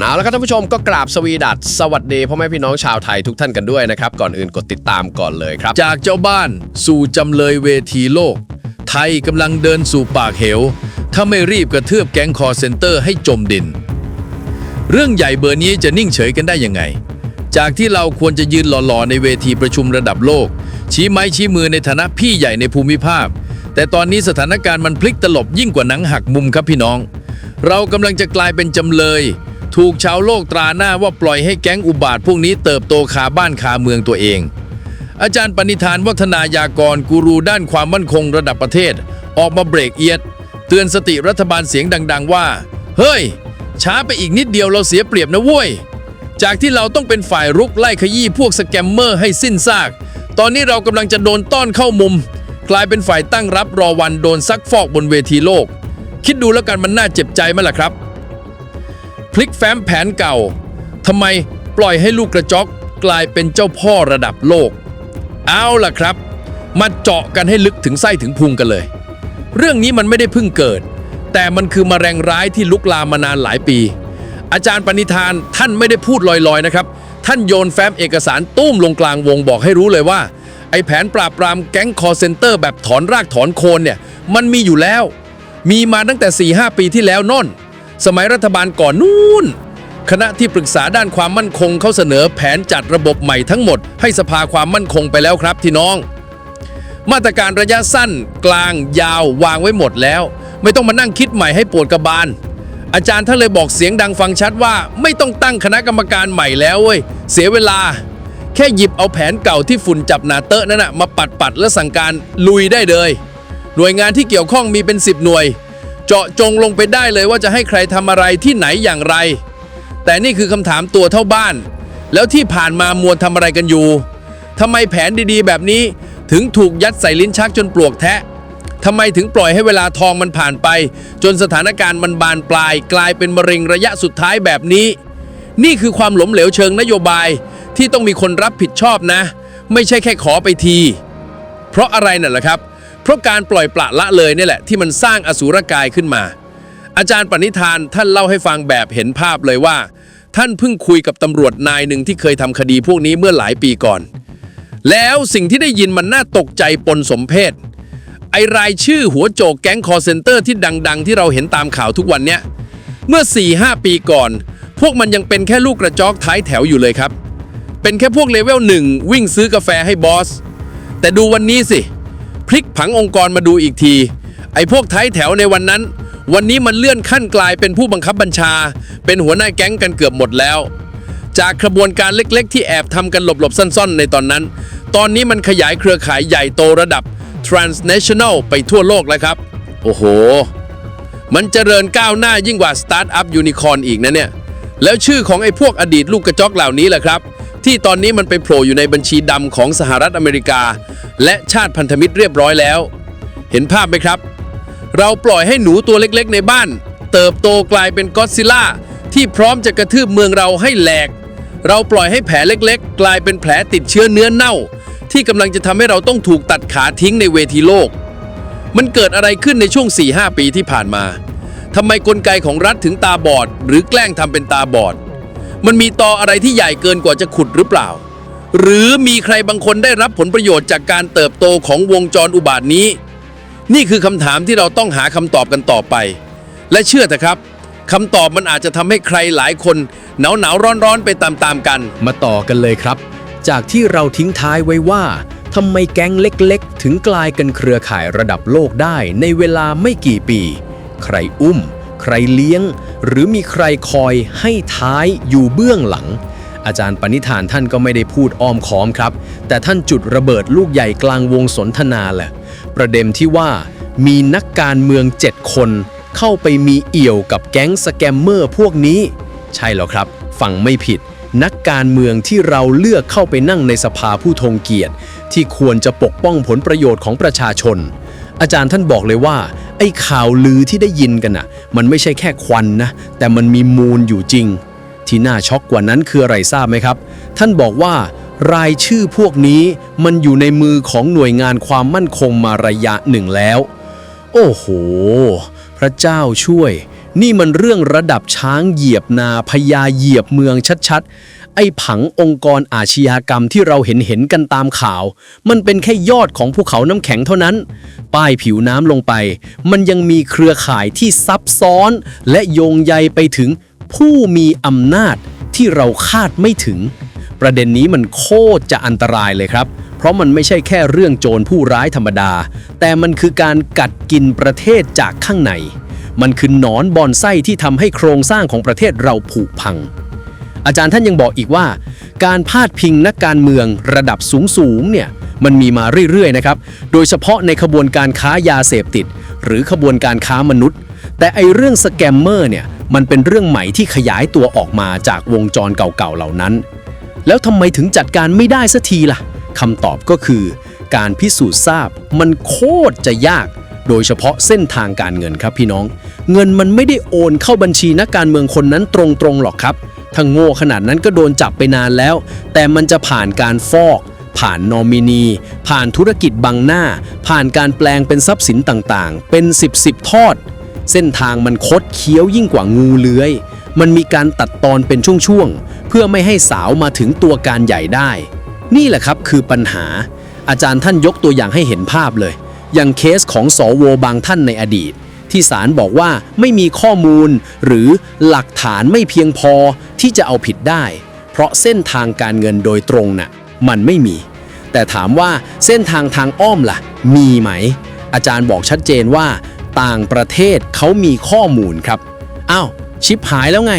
เอาละครับท่านผู้ชมก็กราบสวีดัสสวัสดีพ่อแม่พี่น้องชาวไทยทุกท่านกันด้วยนะครับ ก่อนอื่นกดติดตามก่อนเลยครับ จากเจ้าบ้านสู่จำเลยเวทีโลก ไทยกำลังเดินสู่ปากเหว ถ้าไม่รีบกระเทือบแก๊งคอเซนเตอร์ให้จมดิน เรื่องใหญ่เบอร์นี้จะนิ่งเฉยกันได้ยังไง จากที่เราควรจะยืนหล่อๆในเวทีประชุมระดับโลก ชี้ไม้ชี้มือในฐานะพี่ใหญ่ในภูมิภาค แต่ตอนนี้สถานการณ์มันพลิกตลบยิ่งกว่าหนังหักมุมครับพี่น้อง เรากำลังจะกลายเป็นจำเลย ถูกชาวโลกตราหน้าว่าปล่อยให้แก๊งอุบาทพวกนี้เติบโตคาบ้านคาเมืองตัวเอง อาจารย์ปณิธานวัฒนายากรกูรูด้านความมั่นคงระดับประเทศ ออกมาเบรกเอียด เตือนสติรัฐบาลเสียงดัง ๆ ว่า เฮ้ย ช้าไปอีกนิดเดียวเราเสียเปรียบนะเว้ยจากที่เราต้องเป็นฝ่ายรุกไล่ขยี้พวกสแกมเมอร์ให้สิ้นซาก ตอนนี้เรากำลังจะโดนต้อนเข้ามุม กลายเป็นฝ่ายตั้งรับรอวันโดนซักฟอกบนเวทีโลก คิดดูแล้วกันมันน่าเจ็บใจไหมล่ะครับ พลิกแฟ้มแผนเก่าทำไมปล่อยให้ลูกกระจอกกลายเป็นเจ้าพ่อระดับโลก เอาล่ะครับ มาเจาะกันให้ลึกถึงไส้ถึงพุงกันเลย เรื่องนี้มันไม่ได้เพิ่งเกิด แต่มันคือมแมลงร้ายที่ลุกลามมานานหลายปี อาจารย์ปณิธานท่านไม่ได้พูดลอยๆนะครับ ท่านโยนแฟ้มเอกสารตุ้มลงกลางวงบอกให้รู้เลยว่า ไอ้แผนปราบปรามแก๊งคอเซนเตอร์แบบถอนรากถอนโคนเนี่ยมันมีอยู่แล้ว มีมาตั้งแต่4-5ปีที่แล้วน่น สมัยรัฐบาลก่อนนู้นคณะที่ปรึกษาด้านความมั่นคงเขาเสนอแผนจัดระบบใหม่ทั้งหมด ให้สภาความมั่นคงไปแล้วครับที่น้อง มาตรการระยะสั้น กลางยาววางไว้หมดแล้ว ไม่ต้องมานั่งคิดใหม่ให้ปวดกระบาล อาจารย์ท่านเลยบอกเสียงดังฟังชัดว่า ไม่ต้องตั้งคณะกรรมการใหม่แล้วเว้ยเสียเวลา แค่หยิบเอาแผนเก่าที่ฝุ่นจับหนาเตอะนั่นนะมาปัดปัดๆและสั่งการลุยได้เลย หน่วยงานที่เกี่ยวข้องมีเป็น10หน่วย เจาะจงลงไปได้เลยว่าจะให้ใครทำอะไรที่ไหนอย่างไร แต่นี่คือคำถามตัวเท่าบ้าน แล้วที่ผ่านมามัวทำอะไรกันอยู่ทำไมแผนดีๆ แบบนี้ถึงถูกยัดใส่ลิ้นชักจนปลวกแทะทำไมถึงปล่อยให้เวลาทองมันผ่านไป จนสถานการณ์มันบานปลาย กลายเป็นมะเร็งระยะสุดท้ายแบบนี้ นี่คือความหลมเหลวเชิงนโยบายที่ต้องมีคนรับผิดชอบนะ ไม่ใช่แค่ขอไปที เพราะอะไรนั่นแหละครับ เพราะการปล่อยปละละเลยนี่แหละที่มันสร้างอสูรกายขึ้นมา อาจารย์ปณิธานท่านเล่าให้ฟังแบบเห็นภาพเลยว่า ท่านเพิ่งคุยกับตำรวจนายหนึ่งที่เคยทำคดีพวกนี้เมื่อหลายปีก่อน แล้วสิ่งที่ได้ยินมันน่าตกใจปนสมเพศไอรายชื่อหัวโจกแก๊งคอร์เซนเตอร์ที่ดัง ๆ ที่เราเห็นตามข่าวทุกวันเนี้ยเมื่อ 4-5 ปีก่อน พวกมันยังเป็นแค่ลูกกระจอกท้ายแถวอยู่เลยครับ เป็นแค่พวกเลเวลหนึ่งวิ่งซื้อกาแฟให้บอส แต่ดูวันนี้สิ พลิกผังองค์กรมาดูอีกที ไอ้พวกท้ายแถวในวันนั้น วันนี้มันเลื่อนขั้นกลายเป็นผู้บังคับบัญชา เป็นหัวหน้าแก๊งกันเกือบหมดแล้ว จากกระบวนการเล็กๆ ที่แอบทำกันหลบๆซ่อนๆ ในตอนนั้น ตอนนี้มันขยายเครือข่ายใหญ่โตระดับ transnational ไปทั่วโลกแล้วครับ โอ้โห มันเจริญก้าวหน้ายิ่งกว่าสตาร์ทอัพยูนิคอร์นอีกนะเนี่ย แล้วชื่อของไอ้พวกอดีตลูกกระจอกเหล่านี้แหละครับ ที่ตอนนี้มันไปโผล่อยู่ในบัญชีดำของสหรัฐอเมริกา และชาติพันธมิตรเรียบร้อยแล้ว เห็นภาพไหมครับ เราปล่อยให้หนูตัวเล็กๆในบ้าน เติบโตกลายเป็นก็อดซิลล่าที่พร้อมจะกระทืบเมืองเราให้แหลก เราปล่อยให้แผลเล็กๆ กลายเป็นแผลติดเชื้อเนื้อเน่า ที่กำลังจะทำให้เราต้องถูกตัดขาทิ้งในเวทีโลก มันเกิดอะไรขึ้นในช่วง 4-5 ปีที่ผ่านมาทำไมกลไกของรัฐถึงตาบอด หรือแกล้งทำเป็นตาบอด มันมีตออะไรที่ใหญ่เกินกว่าจะขุดหรือเปล่า หรือมีใครบางคนได้รับผลประโยชน์จากการเติบโตของวงจรอุบาทนี้ นี่คือคำถามที่เราต้องหาคำตอบกันต่อไป และเชื่อเถอะครับคำตอบมันอาจจะทำให้ใครหลายคนหนาวหนาวร้อนร้อนไปตามๆกัน มาต่อกันเลยครับ จากที่เราทิ้งท้ายไว้ว่าทำไมแก๊งเล็ก ๆ ถึงกลายกันเครือข่ายระดับโลกได้ในเวลาไม่กี่ปี ใครอุ้ม ใครเลี้ยง หรือมีใครคอยให้ท้ายอยู่เบื้องหลัง อาจารย์ปณิธานท่านก็ไม่ได้พูดอ้อมค้อมครับ แต่ท่านจุดระเบิดลูกใหญ่กลางวงสนทนาแหละ ประเด็นที่ว่ามีนักการเมือง7คนเข้าไปมีเอี่ยวกับแก๊งสแกมเมอร์พวกนี้ ใช่แล้วครับ ฟังไม่ผิด นักการเมืองที่เราเลือกเข้าไปนั่งในสภาผู้ทรงเกียรติ ที่ควรจะปกป้องผลประโยชน์ของประชาชน อาจารย์ท่านบอกเลยว่า ไอ้ข่าวลือที่ได้ยินกันน่ะ มันไม่ใช่แค่ควันนะ แต่มันมีมูลอยู่จริง ที่น่าช็อกกว่านั้นคืออะไรทราบไหมครับ ท่านบอกว่ารายชื่อพวกนี้มันอยู่ในมือของหน่วยงานความมั่นคงมาระยะหนึ่งแล้ว โอ้โห พระเจ้าช่วย นี่มันเรื่องระดับช้างเหยียบนาพญาเหยียบเมืองชัดๆ ไอ้ผังองค์กรอาชญากรรมที่เราเห็นเห็นกันตามข่าว มันเป็นแค่ยอดของภูเขาน้ำแข็งเท่านั้น ป้ายผิวน้ำลงไป มันยังมีเครือข่ายที่ซับซ้อน และโยงใยไปถึงผู้มีอำนาจที่เราคาดไม่ถึง ประเด็นนี้มันโคตรจะอันตรายเลยครับ เพราะมันไม่ใช่แค่เรื่องโจรผู้ร้ายธรรมดา แต่มันคือการกัดกินประเทศจากข้างใน มันคือหนอนบอนไส้ที่ทำให้โครงสร้างของประเทศเราผุพัง อาจารย์ท่านยังบอกอีกว่า การพาดพิงนักการเมืองระดับสูงๆเนี่ยมันมีมาเรื่อยๆนะครับ โดยเฉพาะในขบวนการค้ายาเสพติด หรือขบวนการค้ามนุษย์ แต่ไอเรื่องสแกมเมอร์เนี่ยมันเป็นเรื่องใหม่ที่ขยายตัวออกมาจากวงจรเก่าๆเหล่านั้น แล้วทำไมถึงจัดการไม่ได้สักทีล่ะคำตอบก็คือ การพิสูจน์ทราบมันโคตรจะยาก โดยเฉพาะเส้นทางการเงินครับพี่น้อง เงินมันไม่ได้โอนเข้าบัญชีนักการเมืองคนนั้นตรงๆหรอกครับ ถ้าโง่ขนาดนั้นก็โดนจับไปนานแล้ว แต่มันจะผ่านการฟอก ผ่านนอมินี ผ่านธุรกิจบังหน้า ผ่านการแปลงเป็นทรัพย์สินต่างๆ เป็น 10บสทอด เส้นทางมันคดเคี้ยวยิ่งกว่างูเลื้อย มันมีการตัดตอนเป็นช่วงๆ เพื่อไม่ให้สาวมาถึงตัวการใหญ่ได้ นี่แหละครับคือปัญหา อาจารย์ท่านยกตัวอย่างให้เห็นภาพเลย อย่างเคสของสวบางท่านในอดีต ที่ศาลบอกว่าไม่มีข้อมูล หรือหลักฐานไม่เพียงพอที่จะเอาผิดได้ เพราะเส้นทางการเงินโดยตรงน่ะมันไม่มี แต่ถามว่าเส้นทางทางอ้อมล่ะ มีไหม อาจารย์บอกชัดเจนว่า ต่างประเทศเขามีข้อมูลครับอ้าวชิปหายแล้วไง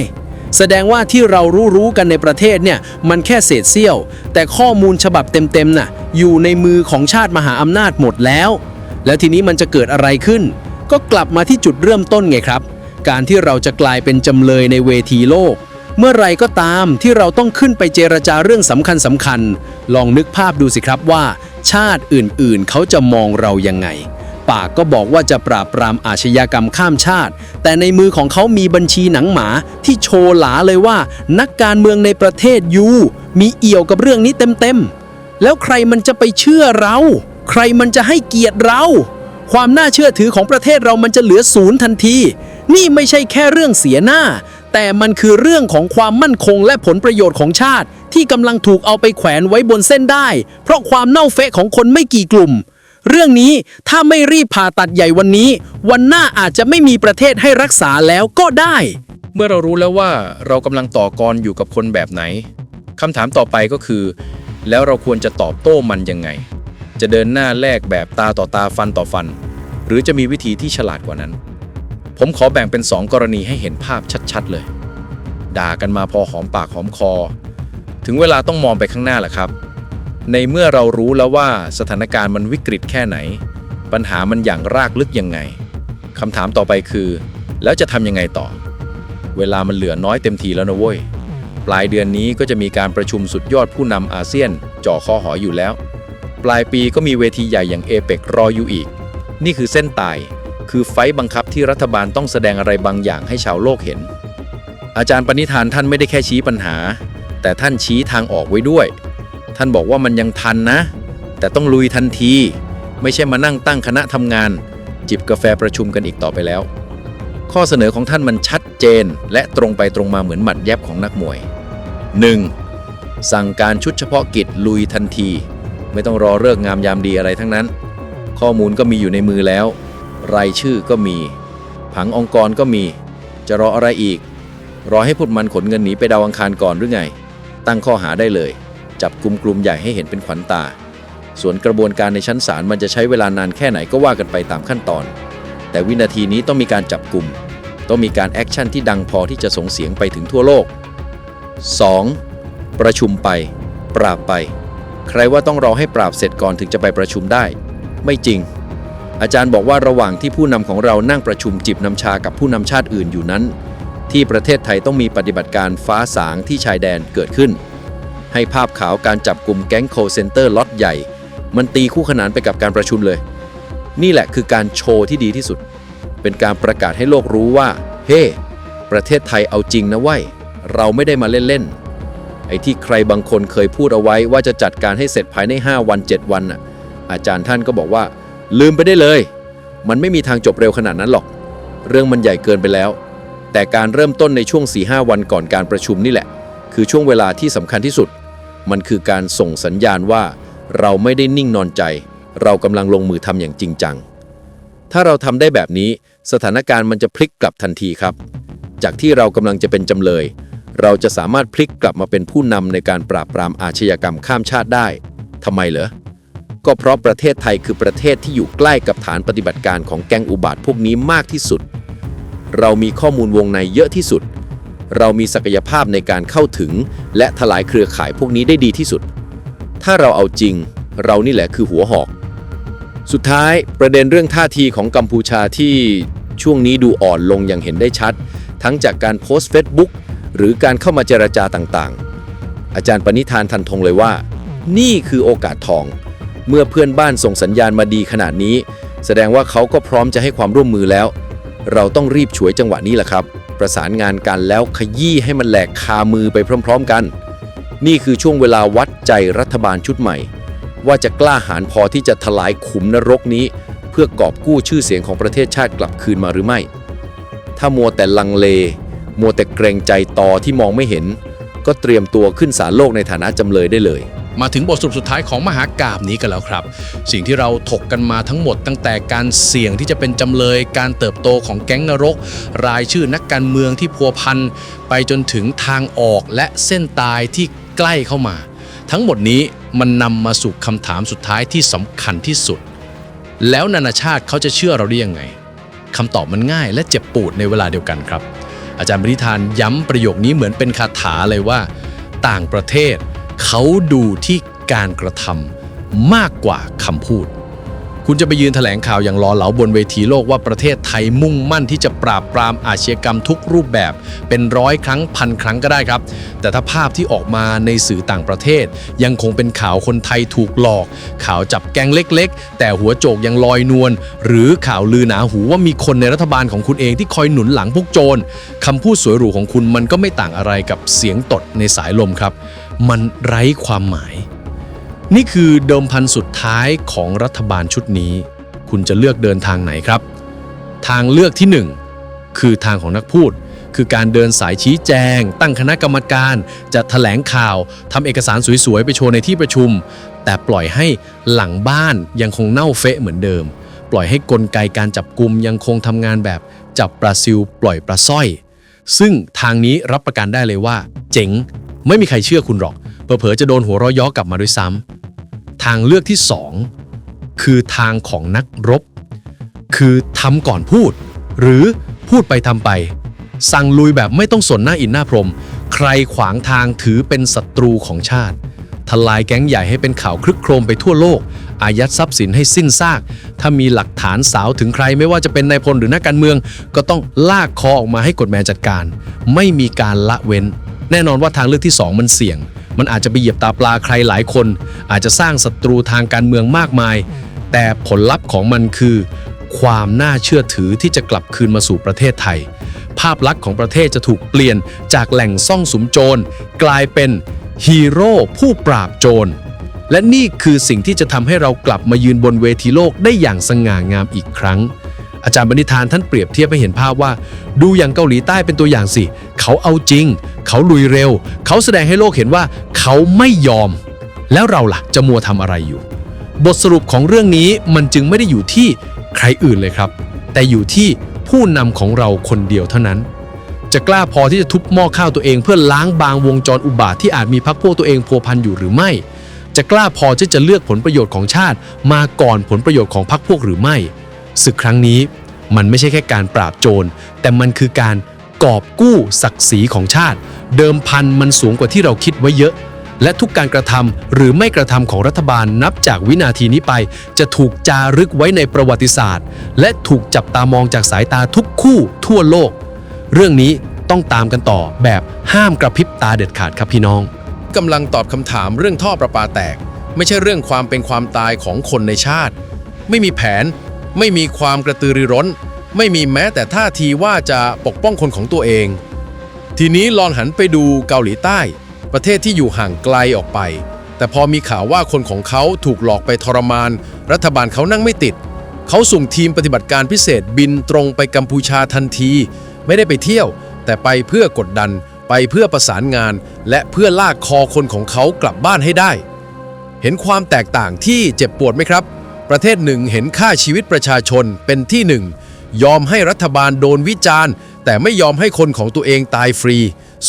แสดงว่าที่เรารู้รู้ๆกันในประเทศเนี่ยมันแค่เศษเสี้ยว แต่ข้อมูลฉบับเต็มๆน่ะอยู่ในมือของชาติมหาอำนาจหมดแล้ว แล้วทีนี้มันจะเกิดอะไรขึ้น ก็กลับมาที่จุดเริ่มต้นไงครับ การที่เราจะกลายเป็นจำเลยในเวทีโลก เมื่อไรก็ตามที่เราต้องขึ้นไปเจรจาเรื่องสำคัญสำคัญ ลองนึกภาพดูสิครับว่า ชาติอื่นๆ เขาจะมองเรายังไง ปากก็บอกว่าจะปราบปรามอาชญากรรมข้ามชาติ แต่ในมือของเขามีบัญชีหนังหมาที่โชว์หลาเลยว่า นักการเมืองในประเทศยูมีเอี่ยวกับเรื่องนี้เต็มๆแล้วใครมันจะไปเชื่อเรา ใครมันจะให้เกียรติเรา ความน่าเชื่อถือของประเทศเรามันจะเหลือศูนย์ทันที นี่ไม่ใช่แค่เรื่องเสียหน้า แต่มันคือเรื่องของความมั่นคงและผลประโยชน์ของชาติ ที่กำลังถูกเอาไปแขวนไว้บนเส้นได้ เพราะความเน่าเฟะของคนไม่กี่กลุ่ม เรื่องนี้ถ้าไม่รีบผ่าตัดใหญ่วันนี้ วันหน้าอาจจะไม่มีประเทศให้รักษาแล้วก็ได้ เมื่อเรารู้แล้วว่าเรากำลังต่อกรอยู่กับคนแบบไหนคำถามต่อไปก็คือ แล้วเราควรจะตอบโต้มันยังไง จะเดินหน้าแลกแบบตาต่อตาฟันต่อฟัน หรือจะมีวิธีที่ฉลาดกว่านั้น ผมขอแบ่งเป็น 2 กรณีให้เห็นภาพชัดๆเลย ด่ากันมาพอหอมปากหอมคอ ถึงเวลาต้องมองไปข้างหน้าแหละครับ ในเมื่อเรารู้แล้วว่าสถานการณ์มันวิกฤตแค่ไหน ปัญหามันอย่างรากลึกยังไงคำถามต่อไปคือ แล้วจะทำยังไงต่อ เวลามันเหลือน้อยเต็มทีแล้วนะเว้ยปลายเดือนนี้ก็จะมีการประชุมสุดยอดผู้นำอาเซียนจ่อคอหออยู่แล้ว ปลายปีก็มีเวทีใหญ่อย่างเอเปกรออยู่อีก นี่คือเส้นตาย คือไฟบังคับที่รัฐบาลต้องแสดงอะไรบางอย่างให้ชาวโลกเห็น อาจารย์ปณิธานท่านไม่ได้แค่ชี้ปัญหา แต่ท่านชี้ทางออกไว้ด้วย ท่านบอกว่ามันยังทันนะ แต่ต้องลุยทันที ไม่ใช่มานั่งตั้งคณะทำงาน จิบกาแฟประชุมกันอีกต่อไปแล้ว ข้อเสนอของท่านมันชัดเจน และตรงไปตรงมาเหมือนหมัดแยบของนักมวย 1. สั่งการชุดเฉพาะกิจลุยทันที ไม่ต้องรอเลิกงามยามดีอะไรทั้งนั้น ข้อมูลก็มีอยู่ในมือแล้ว รายชื่อก็มี ผังองค์กรก็มี จะรออะไรอีก รอให้พวกมันขนเงินหนีไปดาวอังคารก่อนหรือไง ตั้งข้อหาได้เลย จับกลุ่มกลุ่มใหญ่ให้เห็นเป็นขวัญตา ส่วนกระบวนการในชั้นศาลมันจะใช้เวลานานแค่ไหนก็ว่ากันไปตามขั้นตอน แต่วินาทีนี้ต้องมีการจับกลุ่มต้องมีการแอคชั่นที่ดังพอที่จะส่งเสียงไปถึงทั่วโลก 2. ประชุมไป ปราบไป ใครว่าต้องรอให้ปราบเสร็จก่อนถึงจะไปประชุมได้ ไม่จริง อาจารย์บอกว่าระหว่างที่ผู้นำของเรานั่งประชุมจิบน้ำชากับผู้นำชาติอื่นอยู่นั้น ที่ประเทศไทยต้องมีปฏิบัติการฟ้าสางที่ชายแดนเกิดขึ้น ให้ภาพขาวการจับกลุ่มแก๊งโคเซนเตอร์ล็อตใหญ่ มันตีคู่ขนานไปกับการประชุมเลย นี่แหละคือการโชว์ที่ดีที่สุด เป็นการประกาศให้โลกรู้ว่า เฮ้ประเทศไทยเอาจริงนะเว้ยเราไม่ได้มาเล่นๆ ไอ้ที่ใครบางคนเคยพูดเอาไว้ว่าจะจัดการให้เสร็จภายใน 5 วัน 7 วันน่ะอาจารย์ท่านก็บอกว่า ลืมไปได้เลย มันไม่มีทางจบเร็วขนาดนั้นหรอก เรื่องมันใหญ่เกินไปแล้ว แต่การเริ่มต้นในช่วง 4-5 วันก่อนการประชุมนี่แหละ คือช่วงเวลาที่สำคัญที่สุด มันคือการส่งสัญญาณว่า เราไม่ได้นิ่งนอนใจ เรากำลังลงมือทำอย่างจริงจัง ถ้าเราทำได้แบบนี้ สถานการณ์มันจะพลิกกลับทันทีครับ จากที่เรากำลังจะเป็นจำเลย เราจะสามารถพลิกกลับมาเป็นผู้นำในการปราบปรามอาชญากรรมข้ามชาติได้ทำไมเหรอ ก็เพราะประเทศไทยคือประเทศที่อยู่ใกล้กับฐานปฏิบัติการของแก๊งอุบาทพวกนี้มากที่สุด เรามีข้อมูลวงในเยอะที่สุด เรามีศักยภาพในการเข้าถึง และทลายเครือข่ายพวกนี้ได้ดีที่สุด ถ้าเราเอาจริง เรานี่แหละคือหัวหอก สุดท้ายประเด็นเรื่องท่าทีของกัมพูชาที่ช่วงนี้ดูอ่อนลงอย่างเห็นได้ชัด ทั้งจากการโพสต์ Facebook หรือการเข้ามาเจรจาต่างๆ อาจารย์ปณิธานทันทงเลยว่า นี่คือโอกาสทอง เมื่อเพื่อนบ้านส่งสัญญาณมาดีขนาดนี้ แสดงว่าเขาก็พร้อมจะให้ความร่วมมือแล้ว เราต้องรีบฉวยจังหวะนี้แหละครับ ประสานงานกันแล้วขยี้ให้มันแหลกคามือไปพร้อม ๆกัน นี่คือช่วงเวลาวัดใจรัฐบาลชุดใหม่ ว่าจะกล้าหาญพอที่จะทลายขุมนรกนี้ เพื่อกอบกู้ชื่อเสียงของประเทศชาติกลับคืนมาหรือไม่ ถ้ามัวแต่ลังเล มัวแต่เกรงใจต่อที่มองไม่เห็น ก็เตรียมตัวขึ้นศาลโลกในฐานะจำเลยได้เลย มาถึงบทสรุปสุดท้ายของมหากาบนี้กันแล้วครับ สิ่งที่เราถกกันมาทั้งหมดตั้งแต่การเสี่ยงที่จะเป็นจำเลย การเติบโตของแก๊งนรก รายชื่อนักการเมืองที่พัวพันไปจนถึงทางออกและเส้นตายที่ใกล้เข้ามา ทั้งหมดนี้มันนำมาสู่คำถามสุดท้ายที่สำคัญที่สุด แล้วนานาชาติเขาจะเชื่อเราได้ยังไงคำตอบมันง่ายและเจ็บปวดในเวลาเดียวกันครับ อาจารย์บริธานย้ำประโยคนี้เหมือนเป็นคาถาเลยว่า ต่างประเทศ เขาดูที่การกระทำมากกว่าคำพูด คุณจะไปยืนแถลงข่าวอย่างล้อเหลาบนเวทีโลกว่าประเทศไทยมุ่งมั่นที่จะปราบปรามอาชญากรรมทุกรูปแบบ เป็นร้อยครั้งพันครั้งก็ได้ครับ แต่ถ้าภาพที่ออกมาในสื่อต่างประเทศ ยังคงเป็นข่าวคนไทยถูกหลอก ข่าวจับแก๊งเล็กๆ แต่หัวโจกยังลอยนวลหรือข่าวลือหนาหูว่ามีคนในรัฐบาลของคุณเองที่คอยหนุนหลังพวกโจรคำพูดสวยหรูของคุณมันก็ไม่ต่างอะไรกับเสียงตดในสายลมครับ มันไร้ความหมาย นี่คือเดิมพันสุดท้ายของรัฐบาลชุดนี้ คุณจะเลือกเดินทางไหนครับ ทางเลือกที่หนึ่งคือทางของนักพูด คือการเดินสายชี้แจง ตั้งคณะกรรมการจะแถลงข่าวทำเอกสารสวยๆ ไปโชว์ในที่ประชุม แต่ปล่อยให้หลังบ้านยังคงเน่าเฟะเหมือนเดิม ปล่อยให้กลไกการจับกลุ่มยังคงทำงานแบบจับปลาซิวปล่อยปลาสร้อย ซึ่งทางนี้รับประกันได้เลยว่า เจ๋งไม่มีใครเชื่อคุณหรอก เผลอๆจะโดนหัวเร้อยย้อกลับมาด้วยซ้ำทางเลือกที่ 2 คือทางของนักรบ คือทำก่อนพูด หรือพูดไปทำไป สั่งลุยแบบไม่ต้องสนหน้าอินหน้าพรม ใครขวางทางถือเป็นศัตรูของชาติทลายแก๊งใหญ่ให้เป็นข่าวคลึกโครมไปทั่วโลก อายัดทรัพย์สินให้สิ้นซาก ถ้ามีหลักฐานสาวถึงใครไม่ว่าจะเป็นนายพลหรือนักการเมือง ก็ต้องลากคอออกมาให้กฎแมนจัดการ ไม่มีการละเว้น แน่นอนว่าทางเลือกที่ 2 มันเสี่ยง มันอาจจะไปเหยียบตาปลาใครหลายคน อาจจะสร้างศัตรูทางการเมืองมากมาย แต่ผลลัพธ์ของมันคือ ความน่าเชื่อถือที่จะกลับคืนมาสู่ประเทศไทย ภาพลักษณ์ของประเทศจะถูกเปลี่ยนจากแหล่งซ่องสุมโจร กลายเป็นฮีโร่ผู้ปราบโจรและนี่คือสิ่งที่จะทำให้เรากลับมายืนบนเวทีโลกได้อย่างสง่างามอีกครั้ง อาจารย์บณิธานท่านเปรียบเทียบให้เห็นภาพว่า ดูอย่างเกาหลีใต้เป็นตัวอย่างสิ เขาเอาจริง เขาลุยเร็ว เขาแสดงให้โลกเห็นว่าเขาไม่ยอม แล้วเราล่ะจะมัวทำอะไรอยู่ บทสรุปของเรื่องนี้มันจึงไม่ได้อยู่ที่ใครอื่นเลยครับ แต่อยู่ที่ผู้นำของเราคนเดียวเท่านั้น จะกล้าพอที่จะทุบหม้อข้าวตัวเอง เพื่อล้างบางวงจรอุบาทที่อาจมีพักพวกตัวเองพัวพันอยู่หรือไม่ จะกล้าพอที่จะเลือกผลประโยชน์ของชาติ มาก่อนผลประโยชน์ของพรรคพวกหรือไม่ ศึกครั้งนี้ มันไม่ใช่แค่การปราบโจร แต่มันคือการกอบกู้ศักดิ์ศรีของชาติ เดิมพันมันสูงกว่าที่เราคิดไว้เยอะ และทุกการกระทำหรือไม่กระทำของรัฐบาลนับจากวินาทีนี้ไป จะถูกจารึกไว้ในประวัติศาสตร์ และถูกจับตามองจากสายตาทุกคู่ทั่วโลก เรื่องนี้ต้องตามกันต่อแบบห้ามกระพริบตาเด็ดขาดครับพี่น้องกำลังตอบคำถามเรื่องท่อประปาแตก ไม่ใช่เรื่องความเป็นความตายของคนในชาติ ไม่มีแผน ไม่มีความกระตือรือร้น ไม่มีแม้แต่ท่าทีว่าจะปกป้องคนของตัวเอง ทีนี้ลองหันไปดูเกาหลีใต้ ประเทศที่อยู่ห่างไกลออกไป แต่พอมีข่าวว่าคนของเขาถูกหลอกไปทรมาน รัฐบาลเขานั่งไม่ติด เขาส่งทีมปฏิบัติการพิเศษบินตรงไปกัมพูชาทันที ไม่ได้ไปเที่ยว แต่ไปเพื่อกดดัน ไปเพื่อประสานงาน และเพื่อลากคอคนของเขากลับบ้านให้ได้ เห็นความแตกต่างที่เจ็บปวดไหมครับ ประเทศหนึ่งเห็นค่าชีวิตประชาชนเป็นที่หนึ่ง ยอมให้รัฐบาลโดนวิจารณ์ แต่ไม่ยอมให้คนของตัวเองตายฟรี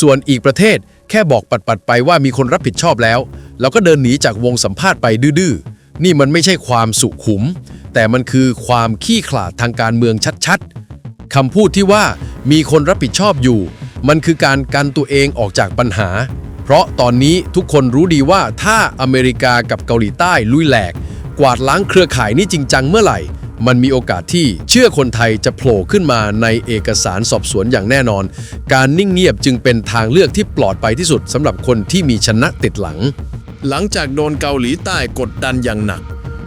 ส่วนอีกประเทศแค่บอกปัดๆไปว่ามีคนรับผิดชอบแล้ว แล้วก็เดินหนีจากวงสัมภาษณ์ไปดื้อๆ นี่มันไม่ใช่ความสุขุม แต่มันคือความขี้ขลาดทางการเมืองชัดๆคำพูดที่ว่ามีคนรับผิดชอบอยู่ มันคือการกันตัวเองออกจากปัญหา เพราะตอนนี้ทุกคนรู้ดีว่าถ้าอเมริกากับเกาหลีใต้ลุยแหลก กวาดล้างเครือข่ายนี้จริงจังเมื่อไหร่ มันมีโอกาสที่เชื่อคนไทยจะโผล่ขึ้นมาในเอกสารสอบสวนอย่างแน่นอน การนิ่งเงียบจึงเป็นทางเลือกที่ปลอดภัยที่สุดสำหรับคนที่มีชนะติดหลัง หลังจากโดนเกาหลีใต้กดดันอย่างหนัก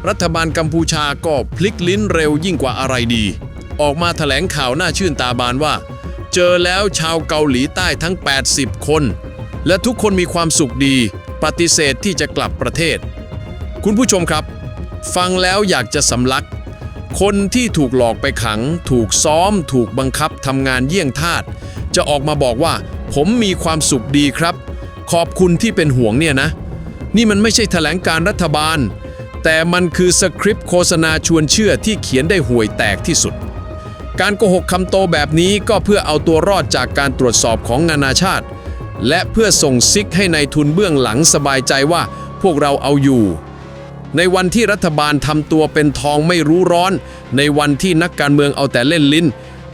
รัฐบาลกัมพูชาก็พลิกลิ้นเร็วยิ่งกว่าอะไรดี ออกมาแถลงข่าวหน่าชื่นตาบานว่า เจอแล้วชาวเกาหลีใต้ทั้ง 80 คน และทุกคนมีความสุขดี ปฏิเสธที่จะกลับประเทศ คุณผู้ชมครับ ฟังแล้วอยากจะสำลัก คนที่ถูกหลอกไปขัง ถูกซ้อม ถูกบังคับทำงานเยี่ยงทาสจะออกมาบอกว่า ผมมีความสุขดีครับ ขอบคุณที่เป็นห่วงเนี่ยนะ นี่มันไม่ใช่แถลงการรัฐบาล แต่มันคือสคริปต์โฆษณาชวนเชื่อที่เขียนได้ห่วยแตกที่สุด การโกหกคำโตแบบนี้ก็เพื่อเอาตัวรอดจากการตรวจสอบของนานาชาติ และเพื่อส่งซิกให้ในายทุนเบื้องหลังสบายใจว่าพวกเราเอาอยู่ ในวันที่รัฐบาลทำตัวเป็นทองไม่รู้ร้อน ในวันที่นักการเมืองเอาแต่เล่นลิ้น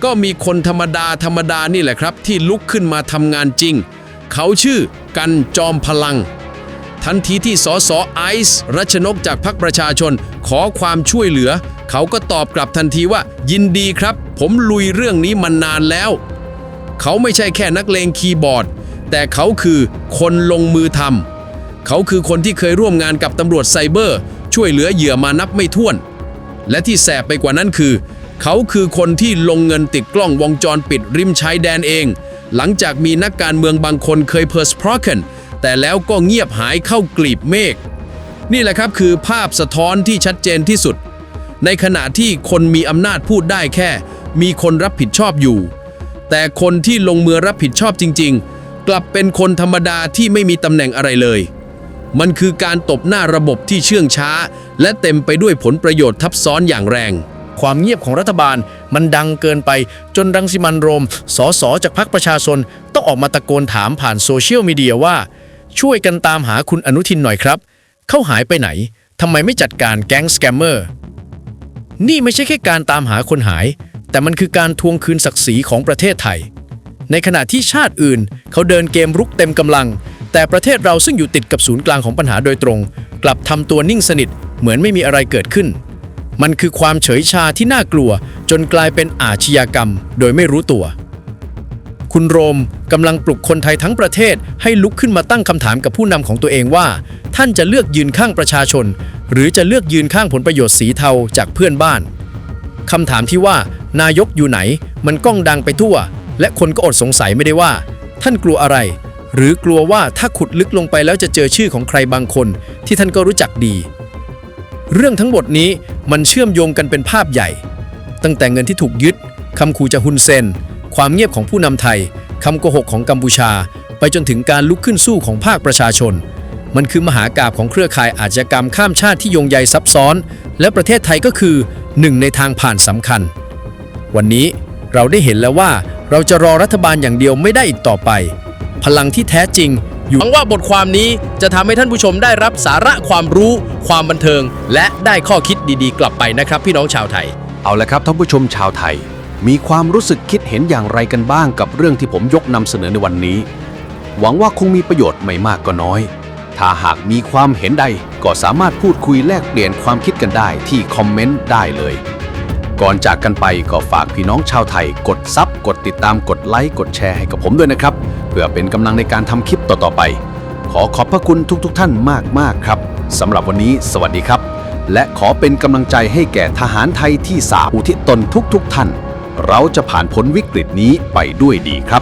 ก็มีคนธรรมดาธรรมดานี่แหละครับ ที่ลุกขึ้นมาทำงานจริง เขาชื่อกันจอมพลัง ทันทีที่สสไอซ์รัชนกจากพรรคประชาชนขอความช่วยเหลือ เขาก็ตอบกลับทันทีว่า ยินดีครับ ผมลุยเรื่องนี้มานานแล้ว เขาไม่ใช่แค่นักเลงคีย์บอร์ด แต่เขาคือคนลงมือทำเขาคือคนที่เคยร่วมงานกับตำรวจไซเบอร์ ช่วยเหลือเหยื่อมานับไม่ถ้วน และที่แสบไปกว่านั้นคือ เขาคือคนที่ลงเงินติดกล้องวงจรปิดริมชายแดนเอง หลังจากมีนักการเมืองบางคนเคยเพอร์สพรเคนแต่แล้วก็เงียบหายเข้ากลีบเมฆนี่แหละครับคือภาพสะท้อนที่ชัดเจนที่สุด ในขณะที่คนมีอำนาจพูดได้แค่ มีคนรับผิดชอบอยู่ แต่คนที่ลงมือรับผิดชอบจริง ๆ กลับเป็นคนธรรมดาที่ไม่มีตำแหน่งอะไรเลย มันคือการตบหน้าระบบที่เชื่องช้า และเต็มไปด้วยผลประโยชน์ทับซ้อนอย่างแรง ความเงียบของรัฐบาลมันดังเกินไปจนรังสิมันโรม สสจากพรรคประชาชน ต้องออกมาตะโกนถามผ่านโซเชียลมีเดียว่า ช่วยกันตามหาคุณอนุทินหน่อยครับ เขาหายไปไหนทำไมไม่จัดการแก๊งสแกมเมอร์นี่ไม่ใช่แค่การตามหาคนหาย แต่มันคือการทวงคืนศักดิ์ศรีของประเทศไทย ในขณะที่ชาติอื่น เขาเดินเกมรุกเต็มกำลัง แต่ประเทศเราซึ่งอยู่ติดกับศูนย์กลางของปัญหาโดยตรง กลับทำตัวนิ่งสนิทเหมือนไม่มีอะไรเกิดขึ้น มันคือความเฉยชาที่น่ากลัว จนกลายเป็นอาชญากรรม โดยไม่รู้ตัว คุณโรมกำลังปลุกคนไทยทั้งประเทศให้ลุกขึ้นมาตั้งคำถามกับผู้นำของตัวเองว่า ท่านจะเลือกยืนข้างประชาชน หรือจะเลือกยืนข้างผลประโยชน์สีเทาจากเพื่อนบ้านคำถามที่ว่า นายกอยู่ไหน มันก้องดังไปทั่ว และคนก็อดสงสัยไม่ได้ว่า ท่านกลัวอะไร หรือกลัวว่าถ้าขุดลึกลงไปแล้วจะเจอชื่อของใครบางคน ที่ท่านก็รู้จักดี เรื่องทั้งหมดนี้มันเชื่อมโยงกันเป็นภาพใหญ่ ตั้งแต่เงินที่ถูกยึดคำขู่จากฮุนเซน ความเงียบของผู้นำไทยคำโกหกของกัมพูชา ไปจนถึงการลุกขึ้นสู้ของภาคประชาชน มันคือมหากาบของเครือข่ายอาชญากรรมข้ามชาติที่โยงใยซับซ้อน และประเทศไทยก็คือหนึ่งในทางผ่านสำคัญ วันนี้เราได้เห็นแล้วว่าเราจะรอรัฐบาลอย่างเดียวไม่ได้อีกต่อไป พลังที่แท้จริงหวังว่าบทความนี้จะทำให้ท่านผู้ชมได้รับสาระความรู้ ความบันเทิง และได้ข้อคิดดีๆ กลับไปนะครับ พี่น้องชาวไทย เอาละครับท่านผู้ชมชาวไทย มีความรู้สึกคิดเห็นอย่างไรกันบ้างกับเรื่องที่ผมยกนำเสนอในวันนี้ หวังว่าคงมีประโยชน์ไม่มากก็น้อย ถ้าหากมีความเห็นใดก็สามารถพูดคุยแลกเปลี่ยนความคิดกันได้ที่คอมเมนต์ได้เลย ก่อนจากกันไปก็ฝากพี่น้องชาวไทย กดซับกดติดตามกดไลค์กดแชร์ให้กับผมด้วยนะครับ เพื่อเป็นกำลังในการทำคลิปต่อๆไป ขอขอบพระคุณทุกๆทท่านมากๆครับสำหรับวันนี้สวัสดีครับ และขอเป็นกำลังใจให้แก่ทหารไทยที่สาอุทิศตนทุกๆทท่าน เราจะผ่านพ้นวิกฤตนี้ไปด้วยดีครับ